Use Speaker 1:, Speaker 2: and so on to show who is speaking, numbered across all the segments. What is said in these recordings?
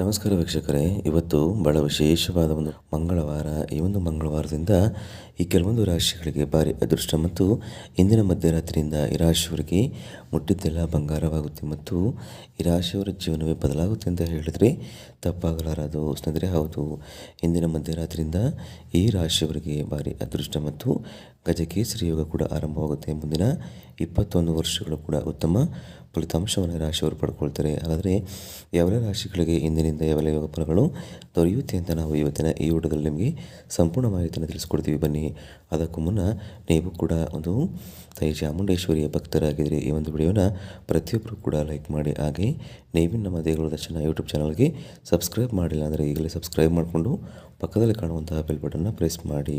Speaker 1: ನಮಸ್ಕಾರ ವೀಕ್ಷಕರೇ. ಇವತ್ತು ಬಹಳ ವಿಶೇಷವಾದ ಒಂದು ಮಂಗಳವಾರ, ಈ ಒಂದು ಮಂಗಳವಾರದಿಂದ ಈ ಕೆಲವೊಂದು ರಾಶಿಗಳಿಗೆ ಭಾರಿ ಅದೃಷ್ಟ ಮತ್ತು ಇಂದಿನ ಮಧ್ಯರಾತ್ರಿಯಿಂದ ಈ ರಾಶಿಯವರಿಗೆ ಮುಟ್ಟಿದ್ದೆಲ್ಲ ಬಂಗಾರವಾಗುತ್ತೆ ಮತ್ತು ಈ ರಾಶಿಯವರ ಜೀವನವೇ ಬದಲಾಗುತ್ತೆ ಅಂತ ಹೇಳಿದರೆ ತಪ್ಪಾಗಲಾರದು. ಸ್ನೇಹಿತರೆ, ಹೌದು. ಇಂದಿನ ಮಧ್ಯರಾತ್ರಿಯಿಂದ ಈ ರಾಶಿಯವರಿಗೆ ಭಾರಿ ಅದೃಷ್ಟ ಮತ್ತು ಗಜಕೇಸರಿ ಯೋಗ ಕೂಡ ಆರಂಭವಾಗುತ್ತೆ. ಮುಂದಿನ ಇಪ್ಪತ್ತೊಂದು ವರ್ಷಗಳು ಕೂಡ ಉತ್ತಮ ಫಲಿತಾಂಶವನ್ನು ರಾಶಿಯವರು ಪಡ್ಕೊಳ್ತಾರೆ. ಹಾಗಾದರೆ ಯಾವೆಲ್ಲ ರಾಶಿಗಳಿಗೆ ಇಂದಿನಿಂದ ಯಾವೆಲ್ಲ ಯೋಗ ಫಲಗಳು ದೊರೆಯುತ್ತೆ ಅಂತ ನಾವು ಇವತ್ತಿನ ಈ ಊಟದಲ್ಲಿ ನಿಮಗೆ ಸಂಪೂರ್ಣ ಮಾಹಿತಿಯನ್ನು ತಿಳಿಸ್ಕೊಡ್ತೀವಿ. ಬನ್ನಿ, ಅದಕ್ಕೂ ಮುನ್ನ ನೀವು ಕೂಡ ಒಂದು ತಾಯಿ ಚಾಮುಂಡೇಶ್ವರಿಯ ಭಕ್ತರಾಗಿದ್ದರೆ ಈ ಒಂದು ವಿಡಿಯೋನ ಪ್ರತಿಯೊಬ್ಬರು ಕೂಡ ಲೈಕ್ ಮಾಡಿ. ಹಾಗೆ ನೀವು ನಮ್ಮ ದೇಗುಲ ದರ್ಶನ ಯೂಟ್ಯೂಬ್ ಚಾನಲ್ಗೆ ಸಬ್ಸ್ಕ್ರೈಬ್ ಮಾಡಿಲ್ಲ ಅಂದರೆ ಈಗಲೇ ಸಬ್ಸ್ಕ್ರೈಬ್ ಮಾಡಿಕೊಂಡು ಪಕ್ಕದಲ್ಲಿ ಕಾಣುವಂತಹ ಬೆಲ್ ಬಟನ್ನ ಪ್ರೆಸ್ ಮಾಡಿ.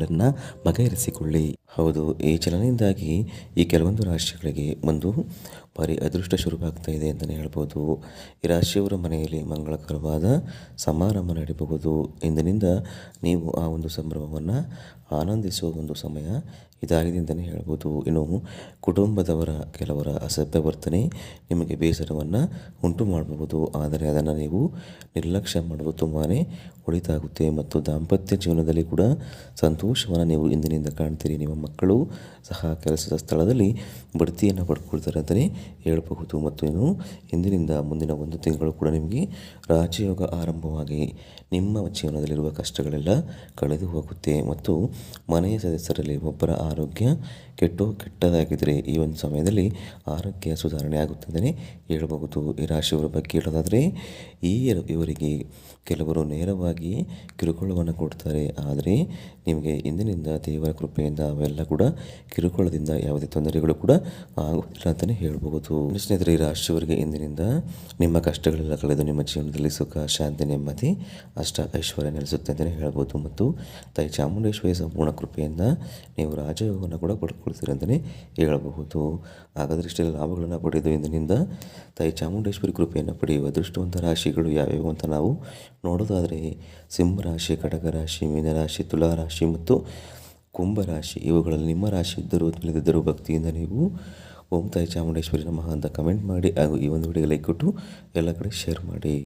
Speaker 1: ಸಮಸ್ಯೆಗಳನ್ನು ಬಗೆಹರಿಸಿಕೊಳ್ಳಿ. ಹೌದು, ಈ ಚಲನೆಯಿಂದಾಗಿ ಈ ಕೆಲವೊಂದು ರಾಶಿಗಳಿಗೆ ಒಂದು ಭಾರಿ ಅದೃಷ್ಟ ಶುರುವಾಗ್ತಾ ಇದೆ ಅಂತಲೇ ಹೇಳ್ಬೋದು. ಈ ರಾಶಿಯವರ ಮನೆಯಲ್ಲಿ ಮಂಗಳಕರವಾದ ಸಮಾರಂಭ ನಡೆಯಬಹುದು ಇಂದಿನಿಂದ ನೀವು ಆ ಒಂದು ಸಂಭ್ರಮವನ್ನು ಆನಂದಿಸುವ ಒಂದು ಸಮಯ ಇದಾಗಿದೆ ಅಂತಲೇ ಹೇಳ್ಬೋದು. ಇನ್ನು ಕುಟುಂಬದವರ ಕೆಲವರ ಅಸಭ್ಯ ವರ್ತನೆ ನಿಮಗೆ ಬೇಸರವನ್ನು ಉಂಟು ಮಾಡಬಹುದು. ಆದರೆ ಅದನ್ನು ನೀವು ನಿರ್ಲಕ್ಷ್ಯ ಮಾಡೋದು ತುಂಬಾ ಒಳಿತಾಗುತ್ತೆ ಮತ್ತು ದಾಂಪತ್ಯ ಜೀವನದಲ್ಲಿ ಕೂಡ ಸಂತೋಷವನ್ನು ನೀವು ಇಂದಿನಿಂದ ಕಾಣ್ತೀರಿ. ನಿಮ್ಮ ಮಕ್ಕಳು ಸಹ ಕೆಲಸದ ಸ್ಥಳದಲ್ಲಿ ಬಡ್ತಿಯನ್ನು ಪಡ್ಕೊಳ್ತಾರೆ ಅಂತಲೇ ಹೇಳಬಹುದು. ಮತ್ತು ಇನ್ನು ಇಂದಿನಿಂದ ಮುಂದಿನ ಒಂದು ತಿಂಗಳು ಕೂಡ ನಿಮಗೆ ರಾಜಯೋಗ ಆರಂಭವಾಗಿ ನಿಮ್ಮ ಜೀವನದಲ್ಲಿರುವ ಕಷ್ಟಗಳೆಲ್ಲ ಕಳೆದು ಹೋಗುತ್ತೆ. ಮತ್ತು ಮನೆಯ ಸದಸ್ಯರಲ್ಲಿ ಒಬ್ಬರ ಆರೋಗ್ಯ ಕೆಟ್ಟು ಕೆಟ್ಟದಾಗಿದ್ದರೆ ಈ ಒಂದು ಸಮಯದಲ್ಲಿ ಆರೋಗ್ಯ ಸುಧಾರಣೆ ಆಗುತ್ತೆ ಅಂತಲೇ ಹೇಳಬಹುದು. ಈ ರಾಶಿಯವರ ಬಗ್ಗೆ ಹೇಳೋದಾದರೆ, ಈ ಇವರಿಗೆ ಕೆಲವರು ನೇರವಾಗಿ ಕಿರುಕುಳವನ್ನು ಕೊಡ್ತಾರೆ. ಆದರೆ ನಿಮಗೆ ಇಂದಿನಿಂದ ದೇವರ ಕೃಪೆಯಿಂದ ಕೂಡ ಕಿರುಕುಳದಿಂದ ಯಾವುದೇ ತೊಂದರೆಗಳು ಕೂಡ ಆಗುವುದಿಲ್ಲ ಅಂತಲೇ ಹೇಳ್ಬೋದು ಸ್ನೇಹಿತರೆ, ಈ ರಾಶಿಯವರಿಗೆ ಇಂದಿನಿಂದ ನಿಮ್ಮ ಕಷ್ಟಗಳೆಲ್ಲ ಕಳೆದು ನಿಮ್ಮ ಜೀವನದಲ್ಲಿ ಸುಖ, ಶಾಂತಿ, ನೆಮ್ಮದಿ ಅಷ್ಟ ಐಶ್ವರ್ಯ ನೆಲೆಸುತ್ತೆ ಅಂತಲೇ ಹೇಳ್ಬೋದು ಮತ್ತು ತಾಯಿ ಚಾಮುಂಡೇಶ್ವರಿ ಸಂಪೂರ್ಣ ಕೃಪೆಯಿಂದ ನೀವು ರಾಜಯೋಗವನ್ನು ಕೂಡ ಪಡ್ಕೊಳ್ತೀರಿ ಅಂತಲೇ ಹೇಳಬಹುದು. ಹಾಗಾದರೆ ಇಷ್ಟೆಲ್ಲ ಲಾಭಗಳನ್ನು ಪಡೆದು ಇಂದಿನಿಂದ ತಾಯಿ ಚಾಮುಂಡೇಶ್ವರಿ ಕೃಪೆಯನ್ನು ಪಡೆಯುವ ಅದೃಷ್ಟವಂತ ರಾಶಿಗಳು ಯಾವ್ಯಾವು ಅಂತ ನಾವು ನೋಡೋದಾದರೆ, ಸಿಂಹರಾಶಿ ಕಟಕ ರಾಶಿ ಮೀನರಾಶಿ, ತುಲಾರಾಶಿ ಮತ್ತು ಕುಂಭರಾಶಿ, ಇವುಗಳಲ್ಲಿ ನಿಮ್ಮ ರಾಶಿ ಇದ್ದರೂ ತಿಳಿದಿದ್ದರೂ ಭಕ್ತಿಯಿಂದ ನೀವು ಓಂ ತಾಯಿ ಚಾಮುಂಡೇಶ್ವರಿ ನಮಃ ಅಂತ ಕಮೆಂಟ್ ಮಾಡಿ ಹಾಗೂ ಈ ಒಂದು ವಿಡಿಯೋ ಲೈಕ್ ಕೊಟ್ಟು ಎಲ್ಲ ಕಡೆ ಶೇರ್ ಮಾಡಿ.